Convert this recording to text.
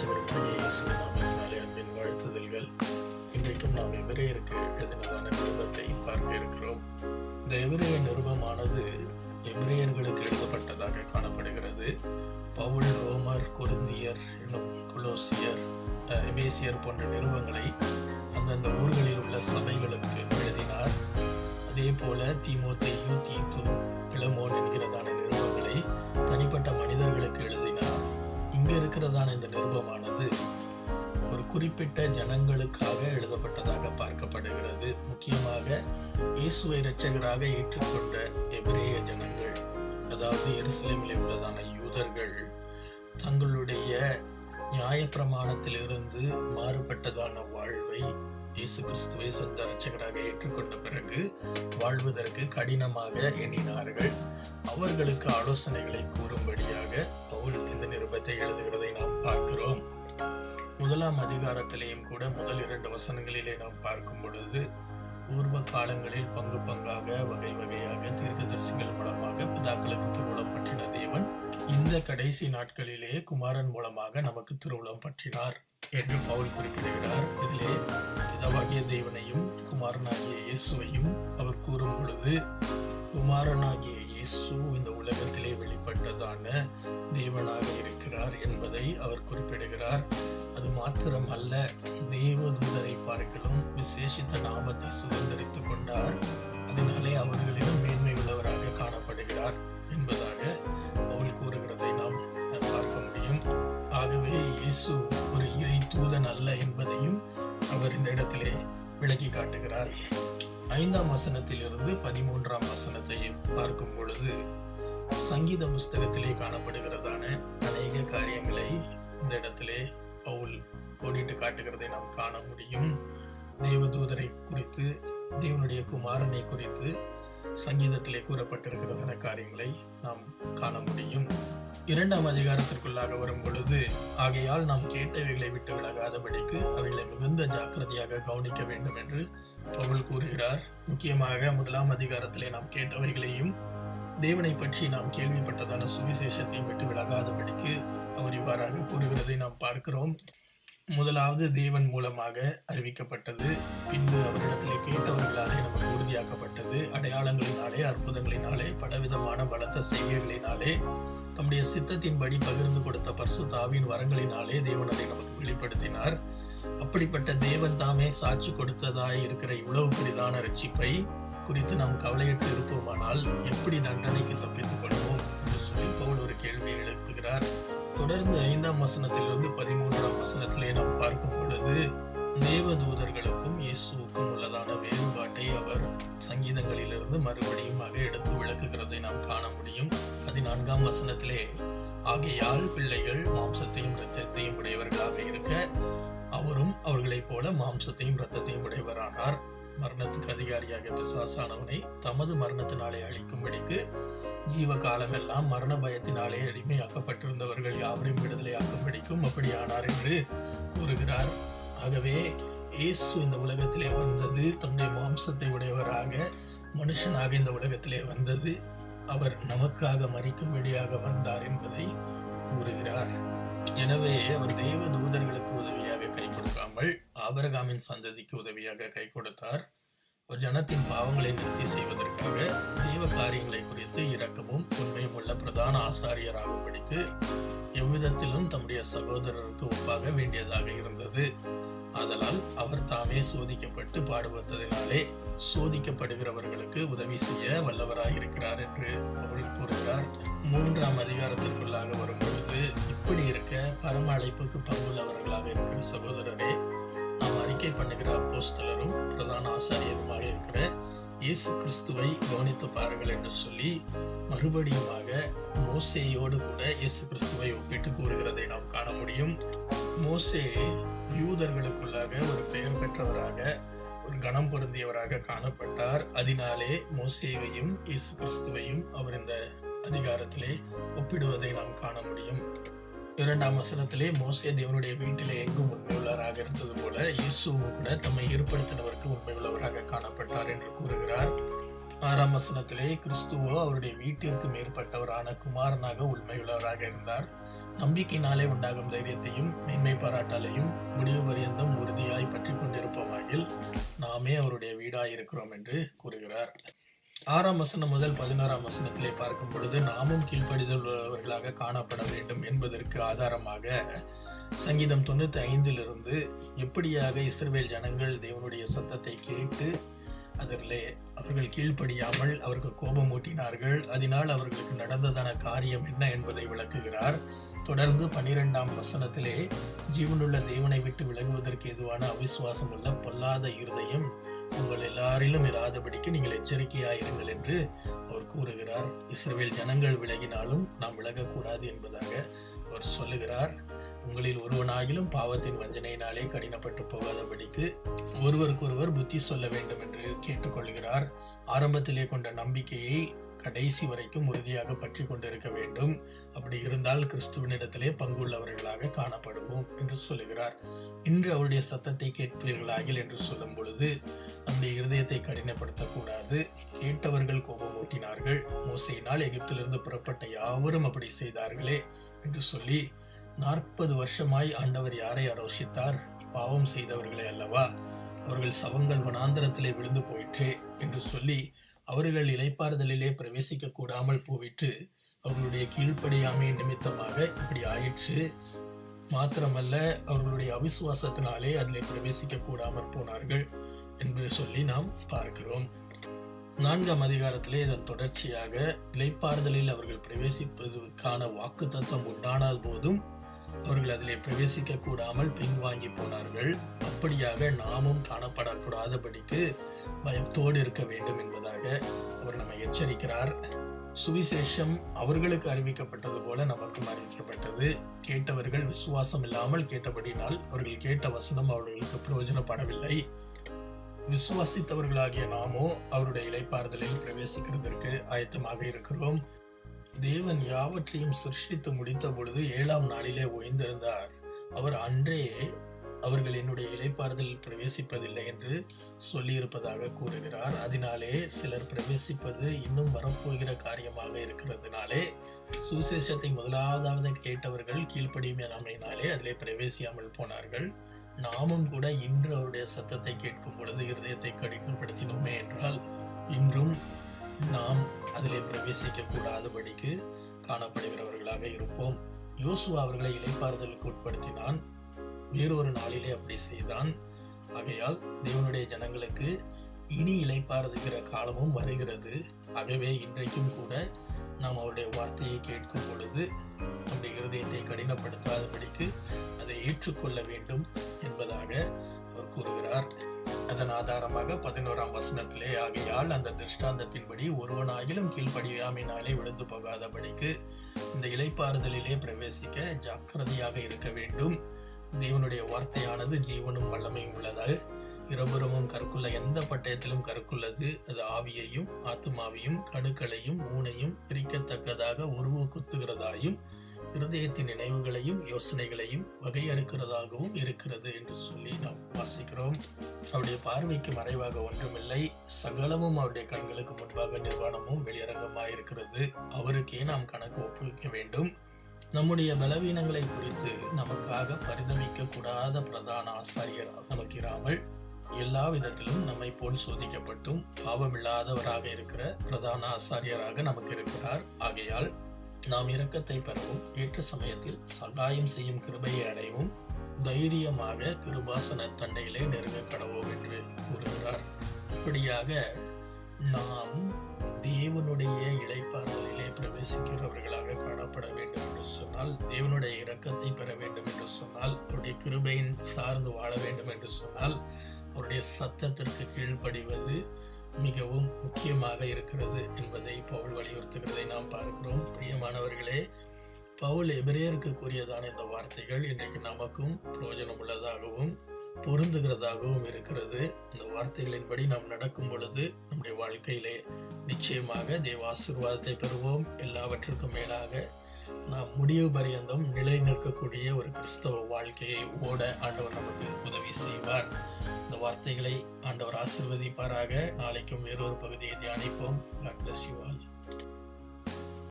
இரட்சகருமாகிய நாமத்தினாலே அன்பின் வாழ்த்துதல்கள். இன்றைக்கும் நாம் எபிரேயருக்கு எழுதினதான நிருபத்தை பார்க்க இருக்கிறோம். இந்த எபிரேய நிருபமானது எபிரேயர்களுக்கு எழுதப்பட்டதாக காணப்படுகிறது. பவுல் ரோமர் கொருந்தியர் இன்னும் குலோசியர் எபேசியர் போன்ற நிருபங்களை அந்தந்த ஊர்களில் உள்ள சபைகளுக்கு எழுதினார். அதே போல தீமோத்தையும் தீத்து இளமோன் என்கிறதான நிருபங்களை தனிப்பட்ட மனிதர்களுக்கு எழுதினார். இங்கே இருக்கிறதான இந்த நிருபமானது ஒரு குறிப்பிட்ட ஜனங்களுக்காக எழுதப்பட்டதாக பார்க்கப்படுகிறது. முக்கியமாக இயேசுவை இரட்சகராக ஏற்றுக்கொண்ட எபிரேய ஜனங்கள் அதாவது எருசலேமில் உள்ளதான யூதர்கள் தங்களுடைய நியாயப்பிரமாணத்திலிருந்து மாறுபட்டதான வாழ்வை இயேசு கிறிஸ்துவை சொந்த இரட்சகராக ஏற்றுக்கொண்ட பிறகு வாழ்வதற்கு கடினமாக எண்ணினார்கள். அவர்களுக்கு ஆலோசனைகளை கூறும்படியாக பவுல் இந்த நிருபத்தை எழுதுகிறதை நாம் பார்க்கிறோம். முதலாம் அதிகாரத்திலேயும் கூட முதல் இரண்டு வசனங்களிலே நாம் பார்க்கும் பொழுது பூர்வ காலங்களில் பங்கு பங்காக வகை வகையாக தீர்க்கதரிசிகள் மூலமாக பிதாக்களுக்கு திருவுளம் பற்றின தேவன் இந்த கடைசி நாட்களிலேயே குமாரன் மூலமாக நமக்கு திருவுளம் பற்றினார். என்று பவுல் குறிப்பிடுகிறார். இதிலே பிதாவாகிய தேவனையும் குமாரனாகிய இயேசுவையும் அவர் கூறும் பொழுது குமாரனாகிய இயேசு இந்த உலகத்திலே வெளிப்பட்டதான தேவனாக இருக்கிறார் என்பதை அவர் குறிப்பிடுகிறார். அது மாத்திரம் அல்ல தேவதூதரை பார்க்கலும் விசேஷித்த நாமத்தை சுதந்திரித்துக் கொண்டார். அதனாலே அவர்களிடம் மேன்மை உள்ளவராக காணப்படுகிறார் என்பதால். அவர் இந்த இடத்திலே விளக்கி காட்டுகிறார். ஐந்தாம் வசனத்திலிருந்து பதிமூன்றாம் வசனத்தை பார்க்கும் பொழுது சங்கீத புஸ்தகத்திலே காணப்படுகிறதான அநேக காரியங்களை இந்த இடத்திலே பவுல் கோடிட்டு காட்டுகிறதை நாம் காண முடியும். தேவதூதரை குறித்து தேவனுடைய குமாரனை குறித்து சங்கீதத்திலே கூறப்பட்டிருக்கிறதான காரியங்களை நாம் காண முடியும். இரண்டாம் அதிகாரத்திற்குள்ளாக வரும் பொழுது ஆகையால் நாம் கேட்டவைகளை விட்டு விலகாதபடிக்கு அவைகளை மிகுந்த ஜாக்கிரதையாக கவனிக்க வேண்டும் என்று பவுல் கூறுகிறார். முக்கியமாக முதலாம் அதிகாரத்திலே நாம் கேட்டவைகளையும் தேவனை பற்றி நாம் கேள்விப்பட்டதான சுவிசேஷத்தையும் விட்டு விலகாதபடிக்கு அவர் இவ்வாறாக கூறுகிறதை நாம் பார்க்கிறோம். முதலாவது தேவன் மூலமாக அறிவிக்கப்பட்டது பின்பு அவரிடத்திலே கேட்டவர்களாலே நமக்கு உறுதியாக்கப்பட்டது. அடையாளங்களினாலே அற்புதங்களினாலே பலவிதமான பலத்த செய்கைகளினாலே தம்முடைய சித்தத்தின்படி பகிர்ந்து கொடுத்த பர்சுத்தாவின் வரங்களினாலே தேவன் அதை நமக்கு வெளிப்படுத்தினார். அப்படிப்பட்ட தேவன் தாமே சாட்சி கொடுத்ததாய் இருக்கிற இவ்வளவு பெரிதான ரட்சிப்பை குறித்து நாம் கவலையிட்டு இருப்போமானால் எப்படி தண்டனைக்கு தப்பித்துக் கொள்வோம் என்று சொல்லி பவுல் ஒரு கேள்வியை எழுப்புகிறார். தொடர்ந்து ஐந்தாம் வசனத்திலிருந்து பதிமூன்றாம் வசனத்திலே நாம் பார்க்கும் பொழுது தேவதூதர்களுக்கும் இயேசுவுக்கும் உள்ளதான வேறுபாட்டை அவர் சங்கீதங்களிலிருந்து மறுபடியும் எடுத்து விளக்குகிறதை நாம் காண முடியும். பதினான்காம் வசனத்திலே ஆகையால் பிள்ளைகள் மாம்சத்தையும் இரத்தத்தையும் உடையவர்களாக இருக்க அவரும் அவர்களைப் போல மாம்சத்தையும் இரத்தத்தையும் உடையவரானார். மரணத்துக்கு அதிகாரியாக பிசாசானவனை தமது மரணத்தினாலே அழிக்கும்படிக்கு ஜீவ காலமெல்லாம் மரண பயத்தினாலே அடிமையாக்கப்பட்டிருந்தவர்கள் யாவரையும் விடுதலையாக்கும்படிக்கும் அப்படியானார் என்று கூறுகிறார். ஆகவே இயேசு இந்த உலகத்திலே வந்தது தன்னுடைய மாம்சத்தை உடையவராக மனுஷனாக இந்த உலகத்திலே வந்தது அவர் நமக்காக மறிக்கும்படியாக வந்தார் என்பதை கூறுகிறார். எனவே அவர் தெய்வ தூதர்களுக்கு உதவியாக கை கொடுக்காமல் ஆபரகாமின் சந்ததிக்கு உதவியாக கை கொடுத்தார். ஒரு ஜனத்தின் பாவங்களை நிறுத்தி செய்வதற்காக தெய்வ காரியங்களை குறித்து இரக்கமும் உண்மையும் உள்ள பிரதான ஆசாரியராகும்படிக்கு எவ்விதத்திலும் தம்முடைய சகோதரருக்கு ஒப்பாக வேண்டியதாக இருந்தது. ஆதலால் அவர் தாமே சோதிக்கப்பட்டு பாடுபட்டதினாலே சோதிக்கப்படுகிறவர்களுக்கு உதவி செய்ய வல்லவராக இருக்கிறார் என்று அவள் கூறுகிறார். மூன்றாம் அதிகாரத்திற்குள்ளாக வரும்பொழுது இப்படி இருக்க பரம அழைப்புக்கு பங்குள்ளவர்களாக இருக்கிற சகோதரரே நாம் அறிக்கை பண்ணுகிற அப்போஸ்தலரும் பிரதான ஆசாரியருமாக இருக்கிற இயேசு கிறிஸ்துவை கவனித்து பாருங்கள் என்று சொல்லி மறுபடியுமாக மோசேயோடு கூட இயேசு கிறிஸ்துவை ஒப்பிட்டு கூறுகிறதை நாம் காண முடியும். மோசே யூதர்களுக்குள்ளாக ஒரு பெயர் பெற்றவராக ஒரு கணம் பொருந்தியவராக காணப்பட்டார். அதனாலே மோசேவையும் இயேசு கிறிஸ்துவையும் அவர் இந்த அதிகாரத்திலே ஒப்பிடுவதை நாம் காண முடியும். இரண்டாம் வசனத்திலே மோசே தேவனுடைய வீட்டிலே எங்கும் உண்மையுள்ளவராக இருந்தது போல இயேசுவும் கூட தம்மை ஏற்படுத்தினவருக்கு உண்மையுள்ளவராக காணப்பட்டார் என்று கூறுகிறார். ஆறாம் வசனத்திலே கிறிஸ்துவோ அவருடைய வீட்டிற்கு மேற்பட்டவரான குமாரனாக உண்மையுள்ளவராக இருந்தார். நம்பிக்கையினாலே உண்டாகும் தைரியத்தையும் மேன்மை பாராட்டாலையும் முடிவு பரியந்தம் உறுதியாய் பற்றி கொண்டிருப்போமாகில் நாமே அவருடைய வீடாய் இருக்கிறோம் என்று கூறுகிறார். ஆறாம் வசனம் முதல் பதினோராம் வசனத்திலே பார்க்கும் பொழுது நாமும் கீழ்ப்படிதல் உள்ளவர்களாக காணப்பட வேண்டும் என்பதற்கு ஆதாரமாக சங்கீதம் தொண்ணூற்றி ஐந்திலிருந்து எப்படியாக இஸ்ரவேல் ஜனங்கள் தேவனுடைய சத்தத்தை கேட்டு அதிலே அவர்கள் கீழ்ப்படியாமல் அவருக்கு கோபம் ஊட்டினார்கள் அதனால் அவர்களுக்கு நடந்ததான காரியம் என்ன என்பதை விளக்குகிறார். தொடர்ந்து பனிரெண்டாம் வசனத்திலே ஜீவனுள்ள தேவனை விட்டு விலகுவதற்கு எதுவான அவிசுவாசம் உள்ள பொல்லாத இருதயம் உங்கள் எல்லாரிலும் இராதபடிக்கு நீங்கள் எச்சரிக்கையாயிருங்கள் என்று அவர் கூறுகிறார். இஸ்ரேல் ஜனங்கள் விலகினாலும் நாம் விலகக்கூடாது என்பதாக அவர் சொல்லுகிறார். உங்களில் ஒருவனாகிலும் பாவத்தின் வஞ்சனையினாலே கடினப்பட்டு போகாதபடிக்கு ஒருவருக்கொருவர் புத்தி சொல்ல வேண்டும் என்று கேட்டுக்கொள்கிறார். ஆரம்பத்திலே கொண்ட நம்பிக்கையை கடைசி வரைக்கும் உறுதியாக பற்றி கொண்டிருக்க வேண்டும். அப்படி இருந்தால் கிறிஸ்துவனிடத்திலே பங்குள்ளவர்களாக காணப்படுவோம் என்று சொல்லுகிறார். இன்று அவருடைய சத்தத்தை கேட்பீர்களாகில் என்று சொல்லும் பொழுது நம்முடைய இருதயத்தை கடினப்படுத்தக்கூடாது. கேட்டவர்கள் கோபம் ஊட்டினார்கள். மோசையினால் எகிப்திலிருந்து புறப்பட்ட யாவரும் அப்படி செய்தார்களே என்று சொல்லி நாற்பது வருஷமாய் ஆண்டவர் யாரை ஆரோசித்தார் பாவம் செய்தவர்களே அல்லவா? அவர்கள் சவங்கள் வனாந்தரத்திலே விழுந்து போயிற்றே என்று சொல்லி அவர்கள் இலைப்பாறுதலிலே பிரவேசிக்க கூடாமல் போவிட்டு அவர்களுடைய கீழ்ப்படியாமை நிமித்தமாக இப்படி ஆயிற்று. மாத்திரமல்ல அவர்களுடைய அவிசுவாசத்தினாலே அதில் பிரவேசிக்க கூடாமற் போனார்கள் என்று சொல்லி நாம் பார்க்கிறோம். நான்காம் அதிகாரத்திலே இதன் தொடர்ச்சியாக இலைப்பாறுதலில் அவர்கள் பிரவேசிப்பதற்கான வாக்கு தத்துவம் உண்டான போதும் அவர்கள் அதிலே பிரவேசிக்க கூடாமல் பின்வாங்கி போனார்கள். அப்படியாக நாமும் காணப்படக்கூடாதபடிக்கு பயத்தோடு இருக்க வேண்டும் என்பதாக அவர் நம்மை எச்சரிக்கிறார். சுவிசேஷம் அவர்களுக்கு அறிவிக்கப்பட்டது போல நமக்கும் அறிவிக்கப்பட்டது. கேட்டவர்கள் விசுவாசம் இல்லாமல் கேட்டபடினால் அவர்கள் கேட்ட வசனம் அவர்களுக்கு பிரயோஜனப்படவில்லை. விசுவாசித்தவர்களாகிய நாமோ அவருடைய இலைப்பாறுதலில் பிரவேசிக்கிறதற்கு ஆயத்தமாக இருக்கிறோம். தேவன் யாவற்றையும் சிருஷ்டித்து முடித்த பொழுது ஏழாம் நாளிலே ஓய்ந்திருந்தார். அவர் அன்றே அவர்கள் என்னுடைய இலைப்பாறுதலில் பிரவேசிப்பதில்லை என்று சொல்லியிருப்பதாக கூறுகிறார். அதனாலே சிலர் பிரவேசிப்பது இன்னும் வரப்போகிற காரியமாக இருக்கிறதுனாலே சுசேஷத்தை முதலாவதாவது கேட்டவர்கள் கீழ்ப்படியும் கீழ்ப்படிமையினாலே அதிலே பிரவேசியாமல் போனார்கள். நாமும் கூட இன்று அவருடைய சத்தத்தை கேட்கும் பொழுது இருதயத்தை கடினப்படுத்தினோமே என்றால் இன்றும் நாம் அதிலே பிரவேசிக்கக்கூடாதபடிக்கு காணப்படுகிறவர்களாக இருப்போம். யோசுவா அவர்களை இலைப்பாறுதலுக்கு உட்படுத்தினான். வேறொரு நாளிலே அப்படி செய்தான். ஆகையால் தேவனுடைய ஜனங்களுக்கு இனி இலைப்பாறுகிற காலமும் வருகிறது. ஆகவே இன்றைக்கும் கூட நாம் அவருடைய வார்த்தையை கேட்கும் பொழுது நம்முடைய இருதயத்தை கடினப்படுத்தாதபடிக்கு அதை ஏற்றுக்கொள்ள வேண்டும் என்பதாக அவர் கூறுகிறார். அதன் ஆதாரமாக பதினோராம் வசனத்திலே ஆகையால் அந்த திருஷ்டாந்தத்தின்படி ஒருவனாகிலும் கீழ்ப்படியாமினாலே விழுந்து போகாதபடிக்கு இந்த இலைப்பாறுதலிலே பிரவேசிக்க ஜாக்கிரதையாக இருக்க வேண்டும். தேவனுடைய வார்த்தையானது ஜீவனும் வல்லமையும் உள்ளது இருபுறமும் கற்குள்ள எந்த பட்டயத்திலும் கற்குள்ளது அது ஆவியையும் ஆத்துமாவையும் கணுக்களையும் ஊனையும் பிரிக்கத்தக்கதாக உருவ குத்துகிறதாயும் இருதயத்தின் நினைவுகளையும் யோசனைகளையும் வகையறுக்கிறதாகவும் இருக்கிறது என்று சொல்லி நாம் வாசிக்கிறோம். அவருடைய பார்வைக்கு மறைவாக ஒன்றுமில்லை. சகலமும் அவருடைய கண்களுக்கு முன்பாக நிர்வாணமும் வெளியரங்கமாயிருக்கிறது. அவருக்கே நாம் கணக்கு ஒப்புவிக்க வேண்டும். நம்முடைய பலவீனங்களை குறித்து நமக்காக பரிதமிக்க கூடாத பிரதான ஆசாரியர் நமக்கு இராமல் எல்லா விதத்திலும் நம்மை போல் சோதிக்கப்பட்டும் பாவமில்லாதவராக இருக்கிற பிரதான ஆசாரியராக நமக்கு இருக்கிறார். ஆகையால் நாம் இரக்கத்தை பெறவும். ஏற்ற சமயத்தில் சகாயம் செய்யும் கிருபையை அடையவும் தைரியமாக கிருபாசன தண்டையிலே நெருங்க கடவோம் என்று கூறுகிறார். இப்படியாக நாம் தேவனுடைய இழைப்பாறுதலிலே பிரவேசிக்கிறவர்களாக காணப்பட வேண்டும் என்று சொன்னால் தேவனுடைய இரக்கத்தை பெற வேண்டும் என்று சொன்னால் அவருடைய கிருபையின் சார்ந்து வாழ வேண்டும் என்று சொன்னால் அவருடைய சத்தத்திற்கு கீழ்ப்படிவது மிகவும் முக்கியமாக இருக்கிறது என்பதை பவுல் வலியுறுத்துகிறதை நாம் பார்க்கிறோம். பிரியமானவர்களே பவுல் எபிரேயருக்கு கூறியதான இந்த வார்த்தைகள் இன்றைக்கு நமக்கும் பிரயோஜனம் உள்ளதாகவும் பொருந்துகிறதாகவும் இருக்கிறது. இந்த வார்த்தைகளின்படி நாம் நடக்கும் பொழுது நம்முடைய வாழ்க்கையிலே நிச்சயமாக தேவ ஆசிர்வாதத்தை பெறுவோம். எல்லாவற்றிற்கும் மேலாக நாம் முடிவு பரியந்தம் நிலை நிற்கக்கூடிய ஒரு கிறிஸ்தவ வாழ்க்கையை ஓட ஆண்டவர் நமக்கு உதவி செய்வார். இந்த வார்த்தைகளை ஆண்டவர் ஆசிர்வதிப்பாராக. நாளைக்கும் வேறொரு பகுதியை தியானிப்போம். God bless you.